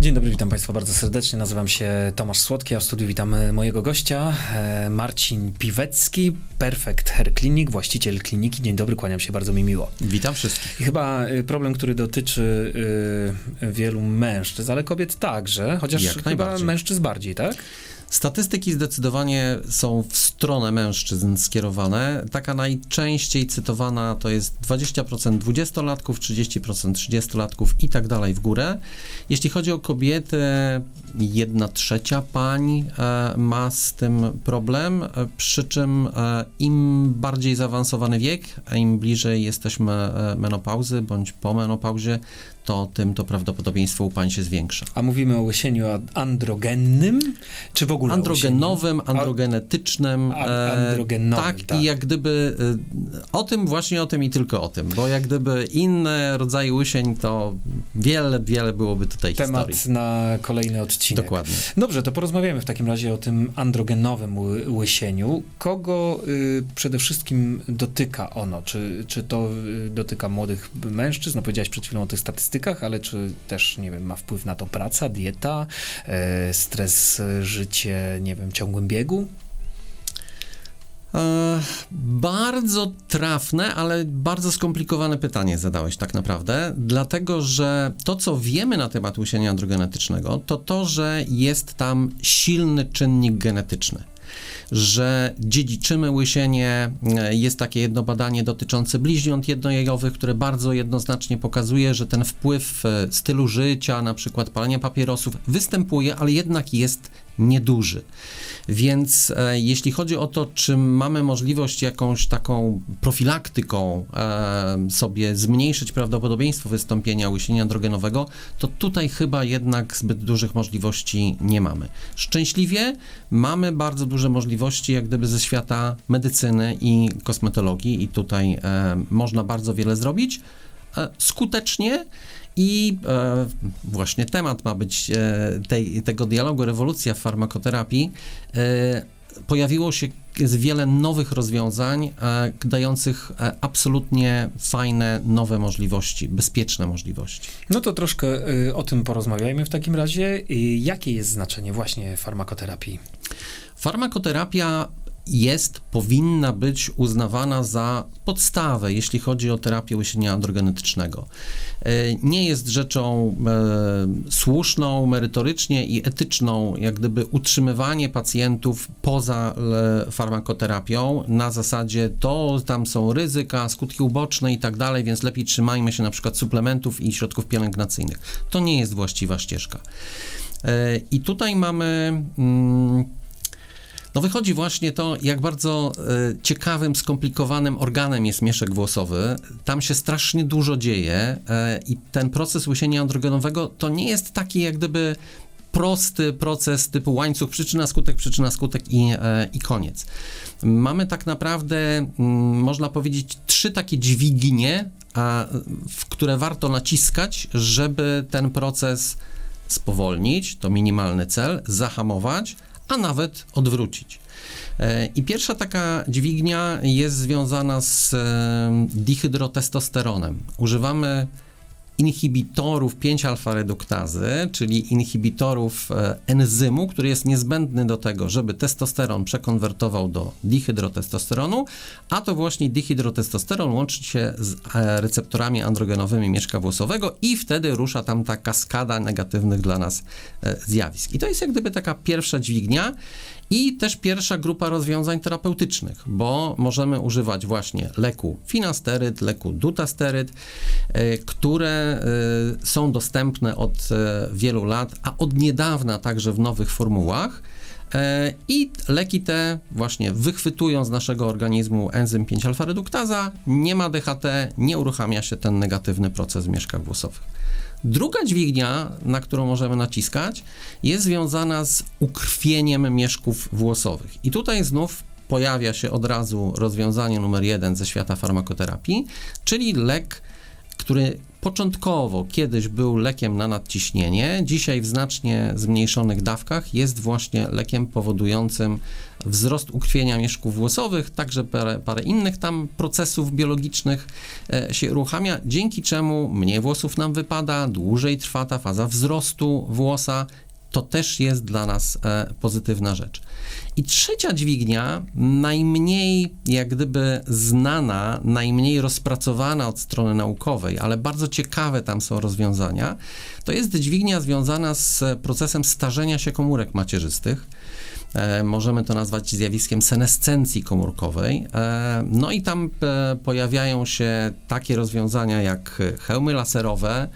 Dzień dobry, witam Państwa bardzo serdecznie. Nazywam się Tomasz Słodki, a w studiu witam mojego gościa, e, Marcin Piwecki, Perfect Hair Clinic, właściciel kliniki. Dzień dobry, kłaniam się, bardzo mi miło. Witam wszystkich. I chyba e, problem, który dotyczy e, wielu mężczyzn, ale kobiet także, chociaż Jak chyba mężczyzn bardziej, tak? Statystyki zdecydowanie są w stronę mężczyzn skierowane. Taka najczęściej cytowana to jest 20% 20-latków, 30% 30-latków i tak dalej w górę. Jeśli chodzi o kobiety, jedna trzecia pań e, ma z tym problem, e, przy czym e, im bardziej zaawansowany wiek, a im bliżej jesteśmy menopauzy bądź po menopauzie, to tym to prawdopodobieństwo u pań się zwiększa. A mówimy o łysieniu androgennym, czy w ogóle androgenowym, androgenetycznym. A- e, androgenowym, tak, tak. i jak gdyby e, o tym, właśnie o tym i tylko o tym, bo jak gdyby inne rodzaje łysień, to wiele, wiele byłoby tutaj Temat historii. na kolejny odcinek. Dokładnie. Dobrze, to porozmawiamy w takim razie o tym androgenowym ły- łysieniu. Kogo y, przede wszystkim dotyka ono? Czy, czy to y, dotyka młodych mężczyzn? No powiedziałeś przed chwilą o tych statystykach, ale czy też, nie wiem, ma wpływ na to praca, dieta, e, stres, e, życie, nie wiem, ciągłym biegu? E, bardzo trafne, ale bardzo skomplikowane pytanie zadałeś tak naprawdę, dlatego że to, co wiemy na temat łysienia androgenetycznego, to to, że jest tam silny czynnik genetyczny. Że dziedziczymy łysienie. E, Jest takie jedno badanie dotyczące bliźniąt jednojajowych, które bardzo jednoznacznie pokazuje, że ten wpływ e, stylu życia, na przykład palenia papierosów, występuje, ale jednak jest nieduży. Więc e, jeśli chodzi o to, czy mamy możliwość jakąś taką profilaktyką e, sobie zmniejszyć prawdopodobieństwo wystąpienia łysienia androgenowego, to tutaj chyba jednak zbyt dużych możliwości nie mamy. Szczęśliwie mamy bardzo duże możliwości jak gdyby ze świata medycyny i kosmetologii i tutaj e, można bardzo wiele zrobić e, skutecznie i e, właśnie temat ma być e, tej, tego dialogu, rewolucja w farmakoterapii. E, pojawiło się z wiele nowych rozwiązań, e, dających e, absolutnie fajne, nowe możliwości, bezpieczne możliwości. No to troszkę y, o tym porozmawiajmy w takim razie. Jakie jest znaczenie właśnie farmakoterapii? Farmakoterapia jest, powinna być uznawana za podstawę, jeśli chodzi o terapię łysienia androgenetycznego. E, Nie jest rzeczą e, słuszną, merytorycznie i etyczną, jak gdyby utrzymywanie pacjentów poza farmakoterapią na zasadzie to tam są ryzyka, skutki uboczne i tak dalej, więc lepiej trzymajmy się na przykład suplementów i środków pielęgnacyjnych. To nie jest właściwa ścieżka. E, I tutaj mamy no wychodzi właśnie to, jak bardzo e, ciekawym, skomplikowanym organem jest mieszek włosowy. Tam się strasznie dużo dzieje e, i ten proces łysienia androgenowego to nie jest taki jak gdyby prosty proces typu łańcuch przyczyna, skutek, przyczyna, skutek i, e, i koniec. Mamy tak naprawdę, mm, można powiedzieć, trzy takie dźwignie, a, w które warto naciskać, żeby ten proces spowolnić, to minimalny cel, zahamować, a nawet odwrócić. E, I pierwsza taka dźwignia jest związana z e, dihydrotestosteronem. Używamy inhibitorów 5-alfa-reduktazy, czyli inhibitorów e, enzymu, który jest niezbędny do tego, żeby testosteron przekonwertował do dihydrotestosteronu, a to właśnie dihydrotestosteron łączy się z e, receptorami androgenowymi mieszka włosowego i wtedy rusza tam ta kaskada negatywnych dla nas e, zjawisk. I to jest jak gdyby taka pierwsza dźwignia i też pierwsza grupa rozwiązań terapeutycznych, bo możemy używać właśnie leku finasteryd, leku dutasteryd, e, które e, są dostępne od e, wielu lat, a od niedawna także w nowych formułach. I leki te właśnie wychwytują z naszego organizmu enzym 5-alfa-reduktaza, nie ma DHT, nie uruchamia się ten negatywny proces w mieszkach włosowych. Druga dźwignia, na którą możemy naciskać, jest związana z ukrwieniem mieszków włosowych. I tutaj znów pojawia się od razu rozwiązanie numer jeden ze świata farmakoterapii, czyli lek, który początkowo kiedyś był lekiem na nadciśnienie, dzisiaj w znacznie zmniejszonych dawkach jest właśnie lekiem powodującym wzrost ukrwienia mieszków włosowych, także parę, parę innych tam procesów biologicznych e, się uruchamia, dzięki czemu mniej włosów nam wypada, dłużej trwa ta faza wzrostu włosa. To też jest dla nas e, pozytywna rzecz. I trzecia dźwignia, najmniej jak gdyby znana, najmniej rozpracowana od strony naukowej, ale bardzo ciekawe tam są rozwiązania, to jest dźwignia związana z procesem starzenia się komórek macierzystych. E, możemy to nazwać zjawiskiem senescencji komórkowej. E, no i tam pojawiają się takie rozwiązania jak hełmy laserowe,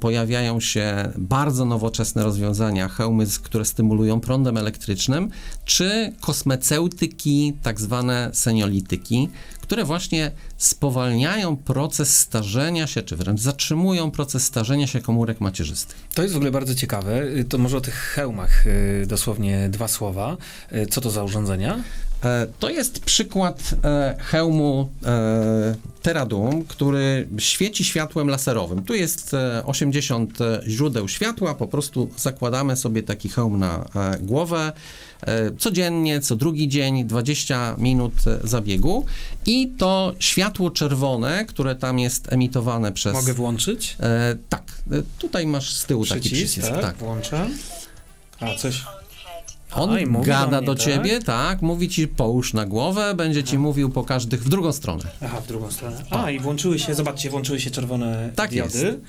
pojawiają się bardzo nowoczesne rozwiązania, hełmy, które stymulują prądem elektrycznym, czy kosmeceutyki, tak zwane seniolityki, które właśnie spowalniają proces starzenia się, czy wręcz zatrzymują proces starzenia się komórek macierzystych. To jest w ogóle bardzo ciekawe. Y, To może o tych hełmach y, dosłownie dwa słowa. Y, Co to za urządzenia? E, To jest przykład e, hełmu e, Teradum, który świeci światłem laserowym. Tu jest e, 80 źródeł światła, po prostu zakładamy sobie taki hełm na głowę. Codziennie, co drugi dzień, 20 minut zabiegu i to światło czerwone, które tam jest emitowane przez... Mogę włączyć? Tak, tutaj masz z tyłu taki przycisk. tak? tak. Włączam. A, coś... On A, mówi gada do do, mnie, ciebie, tak? mówi ci połóż na głowę, będzie ci mówił po każdych w drugą stronę. Aha, w drugą stronę. A, i włączyły się, zobaczcie, włączyły się czerwone Tak diody.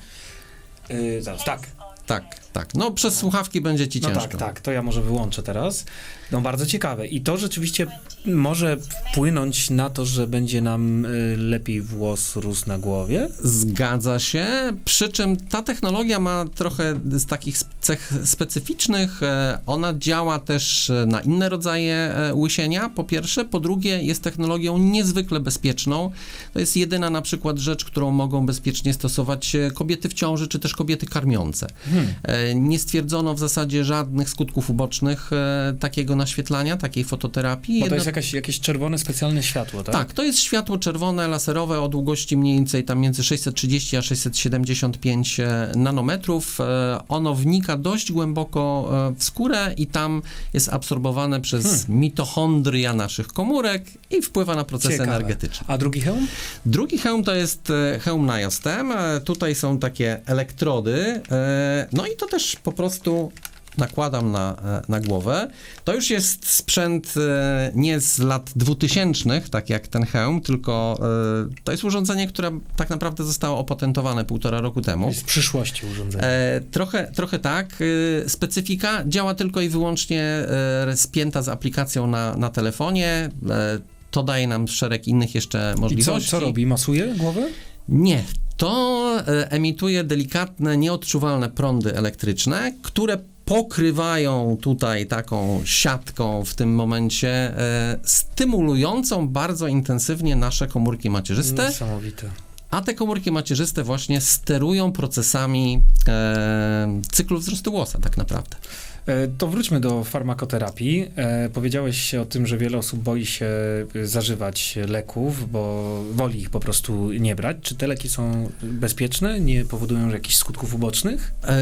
Y, zaraz, tak. Tak, tak. No przez słuchawki będzie ci No ciężko. tak, tak, to ja może wyłączę teraz. No bardzo ciekawe. I to rzeczywiście może wpłynąć na to, że będzie nam y, lepiej włos rósł na głowie? Zgadza się, przy czym ta technologia ma trochę z takich cech specyficznych. E, Ona działa też e, na inne rodzaje e, łysienia, po pierwsze. Po drugie, jest technologią niezwykle bezpieczną. To jest jedyna na przykład rzecz, którą mogą bezpiecznie stosować kobiety w ciąży, czy też kobiety karmiące. Hmm. Nie stwierdzono w zasadzie żadnych skutków ubocznych e, takiego naświetlania, takiej fototerapii. Bo to jest jakaś, jakieś czerwone specjalne światło, tak? tak, to jest światło czerwone, laserowe o długości mniej więcej tam między 630 a 675 e, nanometrów. E, Ono wnika dość głęboko w skórę i tam jest absorbowane przez Hmm. mitochondria naszych komórek i wpływa na procesy Ciekawe. energetyczne. A drugi hełm? Drugi hełm to jest hełm na jastem. E, Tutaj są takie elektrody. No i to też po prostu nakładam na, e, na głowę. To już jest sprzęt e, nie z lat 2000, tak jak ten hełm, tylko e, to jest urządzenie, które tak naprawdę zostało opatentowane półtora roku temu. Z przyszłości urządzenia. Trochę, trochę tak. Specyfika działa tylko i wyłącznie spięta z aplikacją na, na telefonie. To daje nam szereg innych jeszcze I co, możliwości. co robi? Masuje głowę? Nie. To e, emituje delikatne, nieodczuwalne prądy elektryczne, które pokrywają tutaj taką siatką w tym momencie, e, stymulującą bardzo intensywnie nasze komórki macierzyste, Niesamowite. A te komórki macierzyste właśnie sterują procesami e, cyklu wzrostu włosa tak naprawdę. E, To wróćmy do farmakoterapii. E, powiedziałeś o tym, że wiele osób boi się zażywać leków, bo woli ich po prostu nie brać. Czy te leki są bezpieczne? Nie powodują jakichś skutków ubocznych? E,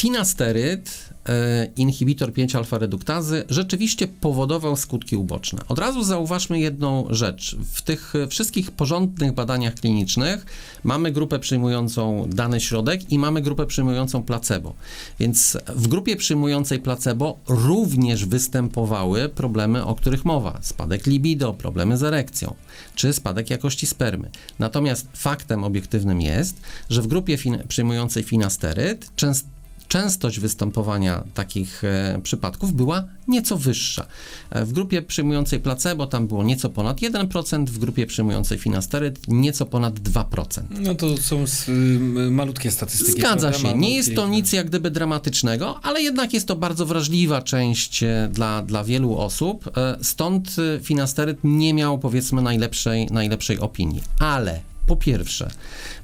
Finasteryd, e, inhibitor 5-alfa-reduktazy, rzeczywiście powodował skutki uboczne. Od razu zauważmy jedną rzecz. W tych e, wszystkich porządnych badaniach klinicznych mamy grupę przyjmującą dany środek i mamy grupę przyjmującą placebo. Więc w grupie przyjmującej placebo również występowały problemy, o których mowa. Spadek libido, problemy z erekcją, czy spadek jakości spermy. Natomiast faktem obiektywnym jest, że w grupie fin- przyjmującej finasteryd często Częstość występowania takich e, przypadków była nieco wyższa. E, w grupie przyjmującej placebo tam było nieco ponad 1%, w grupie przyjmującej finasteryd nieco ponad 2%. No to są y, malutkie statystyki. Zgadza się. Nie jest to nic jak gdyby dramatycznego, ale jednak jest to bardzo wrażliwa część e, dla, dla wielu osób. E, Stąd e, finasteryd nie miał powiedzmy najlepszej, najlepszej opinii. Ale Po pierwsze,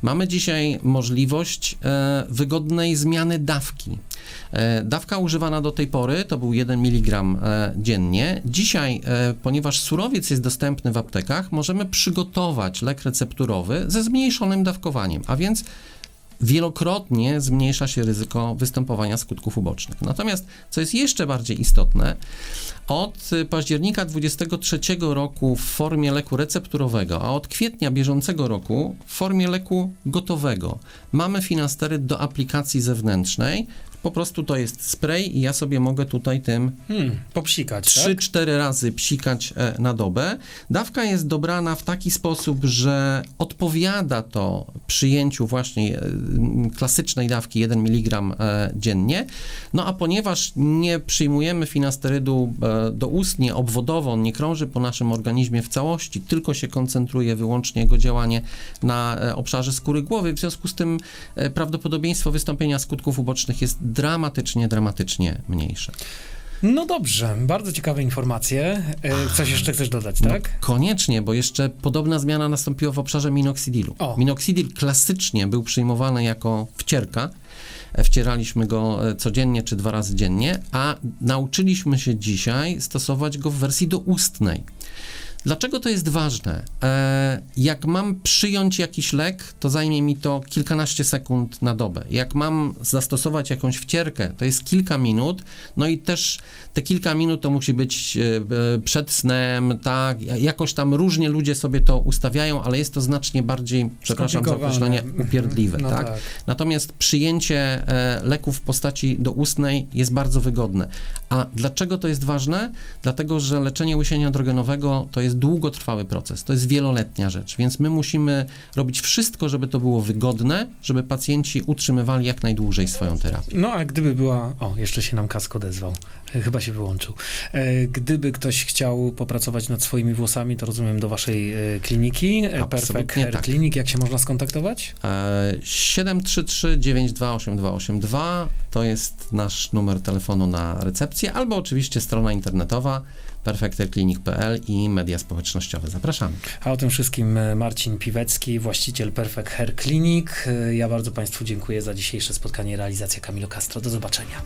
mamy dzisiaj możliwość e, wygodnej zmiany dawki. E, dawka używana do tej pory to był 1 mg e, dziennie. Dzisiaj, ponieważ surowiec jest dostępny w aptekach, możemy przygotować lek recepturowy ze zmniejszonym dawkowaniem, a więc wielokrotnie zmniejsza się ryzyko występowania skutków ubocznych. Natomiast, co jest jeszcze bardziej istotne, od y, października 23 roku w formie leku recepturowego, a od kwietnia bieżącego roku w formie leku gotowego mamy finasteryt do aplikacji zewnętrznej. Po prostu to jest spray i ja sobie mogę tutaj tym Hmm, popsikać, tak? 3-4 razy psikać e, na dobę. Dawka jest dobrana w taki sposób, że odpowiada to przyjęciu właśnie e, klasycznej dawki 1 mg e, dziennie. No a ponieważ nie przyjmujemy finasterydu doustnie, obwodowo, on nie krąży po naszym organizmie w całości, tylko się koncentruje wyłącznie jego działanie na obszarze skóry głowy, w związku z tym prawdopodobieństwo wystąpienia skutków ubocznych jest dramatycznie, dramatycznie mniejsze. No dobrze, bardzo ciekawe informacje. E, Coś jeszcze chcesz dodać, tak? Koniecznie, bo jeszcze podobna zmiana nastąpiła w obszarze minoksidilu. O. Klasycznie był przyjmowany jako wcierka. E, Wcieraliśmy go e, codziennie czy dwa razy dziennie, a nauczyliśmy się dzisiaj stosować go w wersji doustnej. Dlaczego to jest ważne? E, jak mam przyjąć jakiś lek, to zajmie mi to kilkanaście sekund na dobę. Jak mam zastosować jakąś wcierkę, to jest kilka minut. No i też te kilka minut to musi być e, e, przed snem, tak. Jakoś tam różnie ludzie sobie to ustawiają, ale jest to znacznie bardziej, przepraszam za określenie, upierdliwe, No tak? tak. Natomiast przyjęcie leków w postaci doustnej jest bardzo wygodne. A dlaczego to jest ważne? Dlatego, że leczenie łysienia androgenowego to jest długotrwały proces, to jest wieloletnia rzecz, więc my musimy robić wszystko, żeby to było wygodne, żeby pacjenci utrzymywali jak najdłużej swoją terapię. No a gdyby była. O, jeszcze się nam kask odezwał. E, Chyba się wyłączył. E, Gdyby ktoś chciał popracować nad swoimi włosami, to rozumiem do waszej e, kliniki. Perfect Hair tak. Clinic. Jak się można skontaktować? E, 733 928 to jest nasz numer telefonu na recepcję, albo oczywiście strona internetowa perfectclinic.pl i media społecznościowe. Zapraszamy. A o tym wszystkim e, Marcin Piwecki, właściciel Perfect Hair Clinic. E, Ja bardzo Państwu dziękuję za dzisiejsze spotkanie. Realizacja Kamilo Castro. Do zobaczenia.